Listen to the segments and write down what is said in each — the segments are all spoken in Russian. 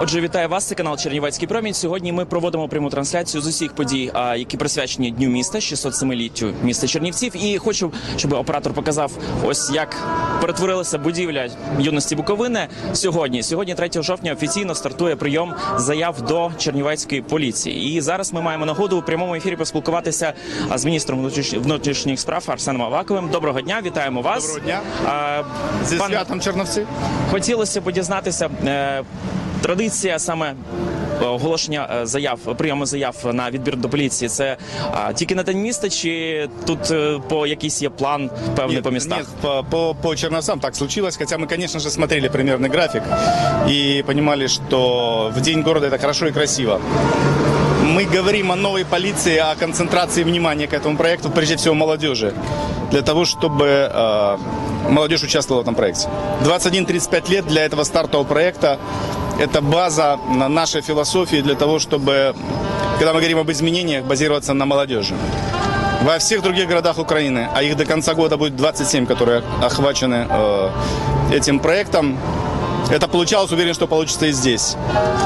Отже, вітаю вас. Це канал Чернівецький промінь. Сьогодні ми проводимо пряму трансляцію з усіх подій, які присвячені Дню міста, 607-літтю міста Чернівців. І хочу, щоб оператор показав, ось як перетворилася будівля юності Буковини сьогодні. Сьогодні, 3 жовтня, офіційно стартує прийом заяв до Чернівецької поліції. І зараз ми маємо нагоду у прямому ефірі поспілкуватися з міністром внутріш- внутрішніх справ Арсеном Аваковим. Доброго дня, вітаємо вас. Доброго дня. А, Зі пан- святом Черновці. Хотілося б дізнатися е, традиція саме. е, Оголошення е, заяв, прийому заяв на відбір до поліції. Це а, тільки на день міста, чи тут е, по якийсь є план певний по містах? нет, по, по, по Черновцам так случилось, хотя мы, конечно же, смотрели примерный график и понимали, что в День города это хорошо и красиво. Мы говорим о новой полиции, о концентрации внимания к этому проекту, прежде всего молодежи, для того, чтобы э, молодежь участвовала в этом проекте. 21-35 лет для этого стартового проекта – это база на нашей философии для того, чтобы, когда мы говорим об изменениях, базироваться на молодежи. Во всех других городах Украины, а их до конца года будет 27, которые охвачены э, этим проектом, это получалось, уверен, что получится и здесь.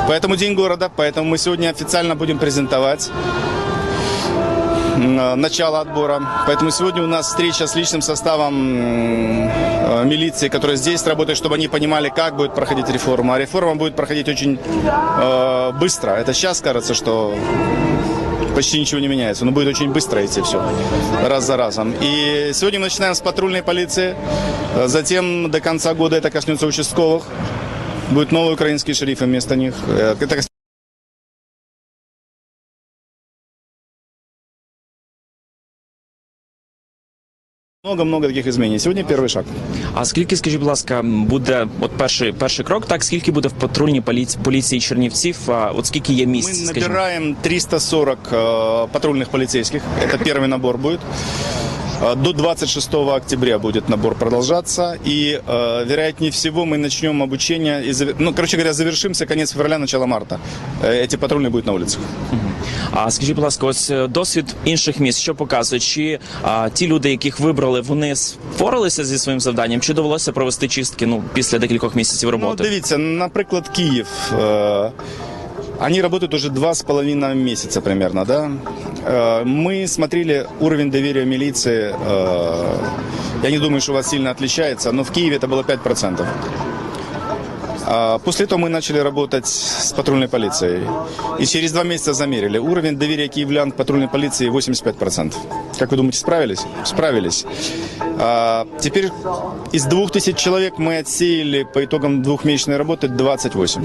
Поэтому День города, поэтому мы сегодня официально будем презентовать м, начало отбора. Поэтому сегодня у нас встреча с личным составом э, милиции, который здесь работает, чтобы они понимали, как будет проходить реформа. А реформа будет проходить очень э, быстро. Это сейчас кажется, что почти ничего не меняется. Но будет очень быстро идти все, раз за разом. И сегодня мы начинаем с патрульной полиции. Затем до конца года это коснется участковых. Будут новые украинские шерифы вместо них. Э, Это много-много таких изменений. Сегодня первый шаг. А скільки, скажіть, будь ласка, буде от перший перший крок? Так скільки буде в патрульній поліції, поліції Чернівців? А от скільки є місць? Мы скажімо? набираем 340 э, патрульных полицейских. Это первый набор будет. Э, До 26 октября будет набор продолжаться. И, э, вероятнее всего, мы начнем обучение. И, завер- ну, короче говоря, завершимся конец февраля, начало марта. Э, Эти патрульные будут на улицах. А скажіть, будь ласка, ось е, досвід інших міст, що показує, чи а, ті люди, яких вибрали, вони впоралися зі своїм завданням, чи довелося провести чистки ну після декількох місяців Ну, роботи? дивіться, наприклад, Киев. Э, Они работают уже два с половиной месяца примерно, да? Э, Мы смотрели уровень доверия милиции. э, Я не думаю, что у вас сильно отличается, но в Киеве это было 5%. А После этого мы начали работать с патрульной полицией. И через два месяца замерили. Уровень доверия киевлян к патрульной полиции 85%. Как вы думаете, справились? Справились. А, Теперь из 2000 человек мы отсеяли по итогам двухмесячной работы 28.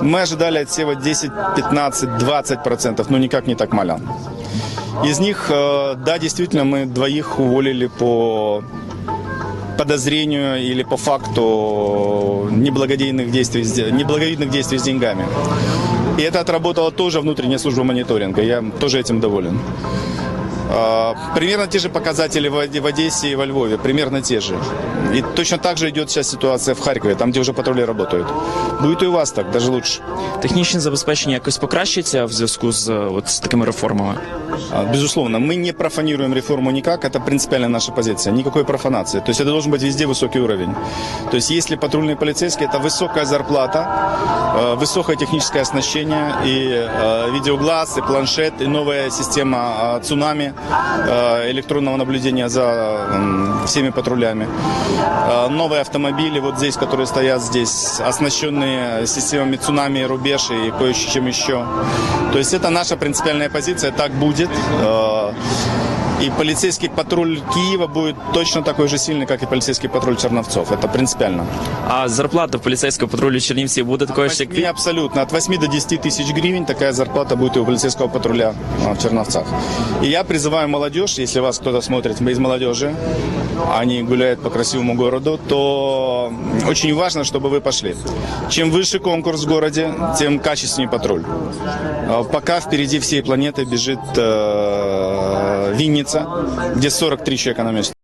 Мы ожидали отсева 10, 15, 20 процентов, но никак не так малян. Из них, э, да, действительно, мы двоих уволили по подозрению или по факту неблагодейных действий, неблаговидных действий с деньгами. И это отработала тоже внутренняя служба мониторинга. Я тоже этим доволен. А, Примерно те же показатели в Одессе и во Львове, примерно те же. И точно так же идет сейчас ситуация в Харькове, там, где уже патрули работают. Будет и у вас так, даже лучше. Технічне забезпечення якось покращиться в зв'язку з е, от з такими реформами? А, Безусловно, мы не профанируем реформу никак, это принципиально наша позиция, никакой профанации. То есть это должен быть везде высокий уровень. То есть если патрульные полицейские, это высокая зарплата, э, высокое техническое оснащение, и э, видеоглаз, и планшет, и новая система э, цунами, э, электронного наблюдения за всеми патрулями. Э, Новые автомобили вот здесь, которые стоят здесь, оснащенные системами цунами, рубеж и кое-чем еще. То есть это наша принципиальная позиция, так будет. Э, И полицейский патруль Киева будет точно такой же сильный, как и полицейский патруль Черновцов. Это принципиально. А зарплата в поліцейського патрулю Чернівців буде такою ж, як Не абсолютно. От 8 до 10 тысяч гривен такая зарплата будет и у полицейского патруля а, в Черновцах. И я призываю молодежь, если вас кто-то смотрит из молодежи, они гуляют по красивому городу, то очень важно, чтобы вы пошли. Чем выше конкурс в городе, тем качественнее патруль. А, Пока впереди всей планеты бежит э, Винница, где 43 человека на месте.